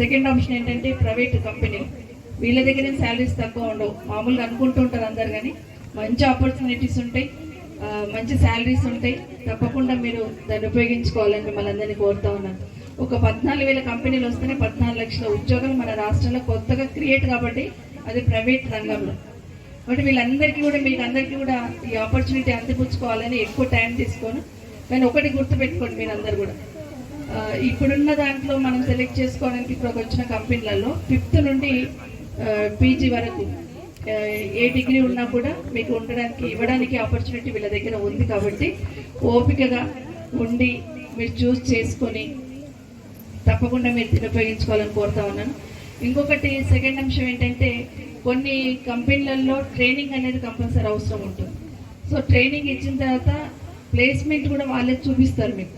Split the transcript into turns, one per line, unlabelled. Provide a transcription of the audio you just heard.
Second option ఏంటంటే private company వీళ్ళ దగ్గర శాలరీస్ తక్కువ ఉండవు. మామూలుగా అనుకుంటూ ఉంటారు అందరు కానీ మంచి ఆపర్చునిటీస్ ఉంటాయి. మంచి శాలరీస్ ఉంటాయి. తప్పకుండా మీరు దాన్ని ఉపయోగించుకోవాలని మిమ్మల్ని అందరినీ కోరుతా ఉన్నాను. ఒక పద్నాలుగు వేల కంపెనీలు వస్తేనే పద్నాలుగు లక్షల ఉద్యోగాలు మన రాష్ట్రంలో కొత్తగా క్రియేట్ కాబట్టి అది ప్రైవేట్ రంగంలో. బట్ వీళ్ళందరికీ కూడా మీకు అందరికీ కూడా ఈ ఆపర్చునిటీ అందిపుచ్చుకోవాలని ఎక్కువ టైం తీసుకోను. కానీ ఒకటి గుర్తుపెట్టుకోండి మీరు అందరు కూడా. ఇప్పుడున్న దాంట్లో మనం సెలెక్ట్ చేసుకోవడానికి ఇప్పుడు వచ్చిన కంపెనీలలో ఫిఫ్త్ నుండి పీజీ వరకు ఏ డిగ్రీ ఉన్నా కూడా మీకు ఉండడానికి ఇవ్వడానికి ఆపర్చునిటీ వీళ్ళ దగ్గర ఉంది కాబట్టి ఓపికగా ఉండి మీరు చూస్ చేసుకొని తప్పకుండా మీరు దీన్ని ఉపయోగించుకోవాలని కోరుతా ఉన్నాను. ఇంకొకటి సెకండ్ అంశం ఏంటంటే కొన్ని కంపెనీలలో ట్రైనింగ్ అనేది కంపల్సరీ అవసరం ఉంటుంది. సో ట్రైనింగ్ ఇచ్చిన తర్వాత ప్లేస్మెంట్ కూడా వాళ్ళే చూపిస్తారు మీకు.